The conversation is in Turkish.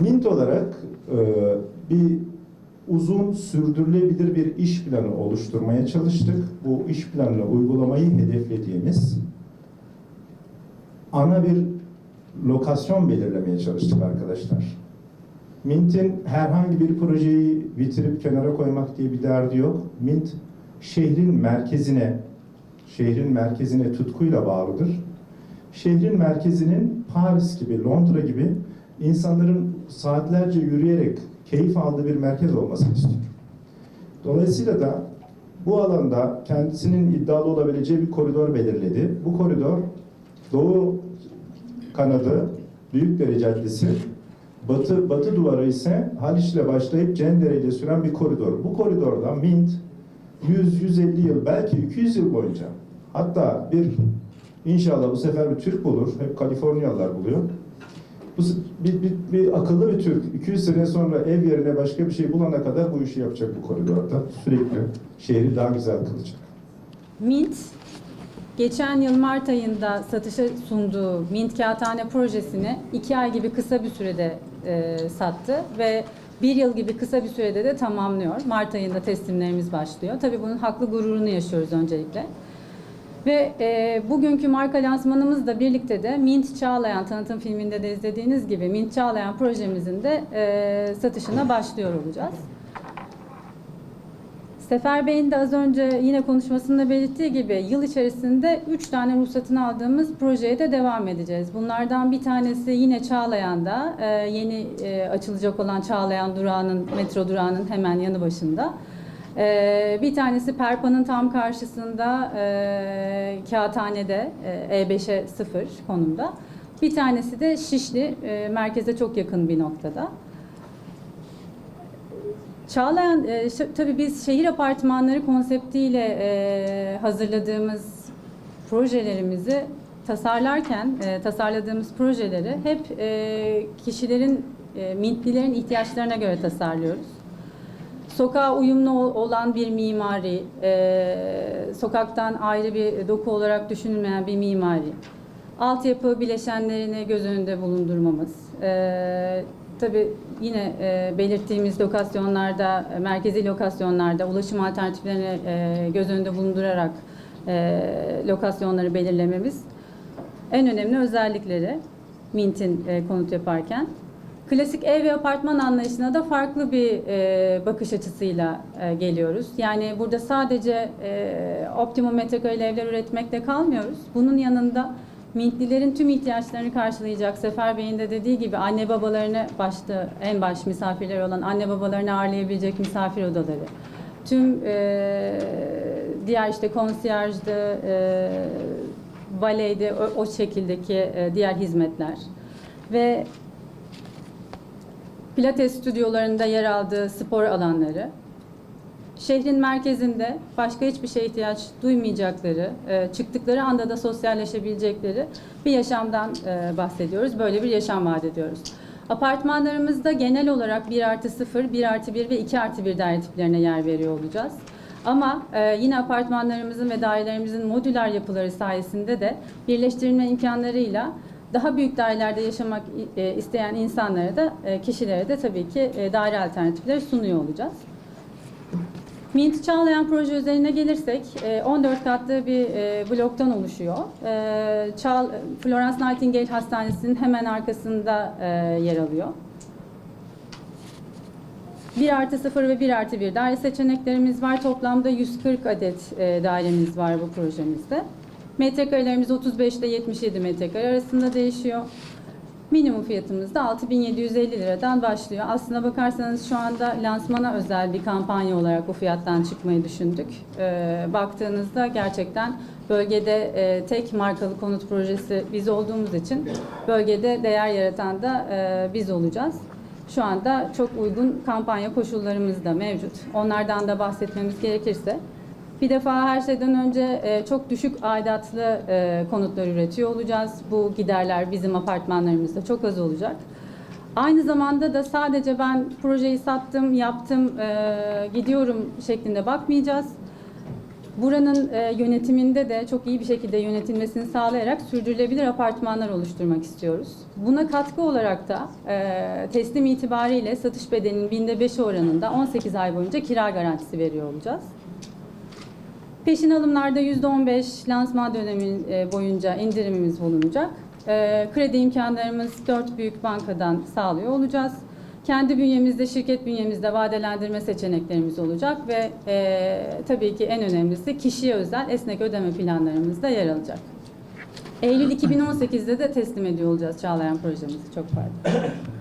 Mint olarak e, bir uzun sürdürülebilir bir iş planı oluşturmaya çalıştık. Bu iş planını uygulamayı hedeflediğimiz ana bir lokasyon belirlemeye çalıştık arkadaşlar. Mint'in herhangi bir projeyi bitirip kenara koymak diye bir derdi yok. Mint şehrin merkezine, şehrin merkezine tutkuyla bağlıdır. Şehrin merkezinin Paris gibi, Londra gibi insanların saatlerce yürüyerek keyif aldığı bir merkez olmasını istiyor. Dolayısıyla da bu alanda kendisinin iddialı olabileceği bir koridor belirledi. Bu koridor Doğu kanadı Büyükdere Caddesi, batı batı duvarı ise Haliç ile başlayıp Cendere ile süren bir koridor. Bu koridorda Mint 100-150 yıl belki 200 yıl boyunca hatta bir inşallah bu sefer bir Türk bulur. Hep Kaliforniyalılar buluyor. Bu bir, bir, bir akıllı bir Türk 200 sene sonra ev yerine başka bir şey bulana kadar bu işi yapacak bu koridorda. Sürekli şehri daha güzel kılacak. Mint, geçen yıl Mart ayında satışa sunduğu Mint Kağıthane projesini iki ay gibi kısa bir sürede e, sattı ve bir yıl gibi kısa bir sürede de tamamlıyor. Mart ayında teslimlerimiz başlıyor. Tabii bunun haklı gururunu yaşıyoruz öncelikle. Ve e, bugünkü marka lansmanımızla birlikte de Mint Çağlayan tanıtım filminde de izlediğiniz gibi Mint Çağlayan projemizin de e, satışına başlıyor olacağız. Sefer Bey'in de az önce yine konuşmasında belirttiği gibi yıl içerisinde 3 tane ruhsatını aldığımız projeye de devam edeceğiz. Bunlardan bir tanesi yine Çağlayan'da e, yeni e, açılacak olan Çağlayan durağının, metro durağının hemen yanı başında. E, Bir tanesi Perpa'nın tam karşısında e, Kağıthane'de e, E5'e 0 konumda. Bir tanesi de Şişli e, merkeze çok yakın bir noktada. Çağlayan, e, tabii biz şehir apartmanları konseptiyle e, hazırladığımız projelerimizi tasarlarken, e, tasarladığımız projeleri hep e, kişilerin, e, mintlilerin ihtiyaçlarına göre tasarlıyoruz. Sokağa uyumlu ol- olan bir mimari, e, sokaktan ayrı bir doku olarak düşünülmeyen bir mimari, altyapı bileşenlerini göz önünde bulundurmamız, e, tabii yine e, belirttiğimiz lokasyonlarda, merkezi lokasyonlarda ulaşım alternatiflerini e, göz önünde bulundurarak e, lokasyonları belirlememiz en önemli özellikleri Mint'in e, konut yaparken. Klasik ev ve apartman anlayışına da farklı bir e, bakış açısıyla e, geliyoruz. Yani burada sadece e, optimum metrekareli evler üretmekle kalmıyoruz. Bunun yanında Mintlilerin tüm ihtiyaçlarını karşılayacak Sefer Bey'in de dediği gibi anne babalarını başta en baş misafirleri olan anne babalarını ağırlayabilecek misafir odaları. Tüm e, diğer işte konsiyerjde, e, valeyde o, o şekildeki e, diğer hizmetler ve Pilates stüdyolarında yer aldığı spor alanları, şehrin merkezinde başka hiçbir şeye ihtiyaç duymayacakları, e, çıktıkları anda da sosyalleşebilecekleri bir yaşamdan e, bahsediyoruz. Böyle bir yaşam vaat ediyoruz. Apartmanlarımızda genel olarak 1 artı 0, 1 artı 1 ve 2 artı 1 daire tiplerine yer veriyor olacağız. Ama e, yine apartmanlarımızın ve dairelerimizin modüler yapıları sayesinde de birleştirilme imkanlarıyla daha büyük dairelerde yaşamak e, isteyen insanlara da e, kişilere de tabii ki e, daire alternatifleri sunuyor olacağız. Mint Çağlayan proje üzerine gelirsek e, 14 katlı bir bloktan oluşuyor. Florence Nightingale Hastanesi'nin hemen arkasında yer alıyor. 1 artı 0 ve 1 artı 1 daire seçeneklerimiz var. Toplamda 140 adet dairemiz var bu projemizde. Metrekarelerimiz 35 ile 77 metrekare arasında değişiyor. Minimum fiyatımız da 6750 liradan başlıyor. Aslına bakarsanız şu anda lansmana özel bir kampanya olarak bu fiyattan çıkmayı düşündük. Ee, baktığınızda gerçekten bölgede e, tek markalı konut projesi biz olduğumuz için bölgede değer yaratan da e, biz olacağız. Şu anda çok uygun kampanya koşullarımız da mevcut. Onlardan da bahsetmemiz gerekirse bir defa her şeyden önce e, çok düşük aidatlı e, konutlar üretiyor olacağız. Bu giderler bizim apartmanlarımızda çok az olacak. Aynı zamanda da sadece ben projeyi sattım, yaptım, e, gidiyorum şeklinde bakmayacağız. Buranın yönetiminde de çok iyi bir şekilde yönetilmesini sağlayarak sürdürülebilir apartmanlar oluşturmak istiyoruz. Buna katkı olarak da teslim itibariyle satış bedelinin binde beşi oranında 18 ay boyunca kira garantisi veriyor olacağız. Peşin alımlarda %15 lansman dönemi e, boyunca indirimimiz bulunacak. E, Kredi imkanlarımız dört büyük bankadan sağlıyor olacağız. Kendi bünyemizde, şirket bünyemizde vadelendirme seçeneklerimiz olacak ve e, tabii ki en önemlisi kişiye özel esnek ödeme planlarımız da yer alacak. Eylül 2018'de de teslim ediyor olacağız Çağlayan projemizi. Çok pardon.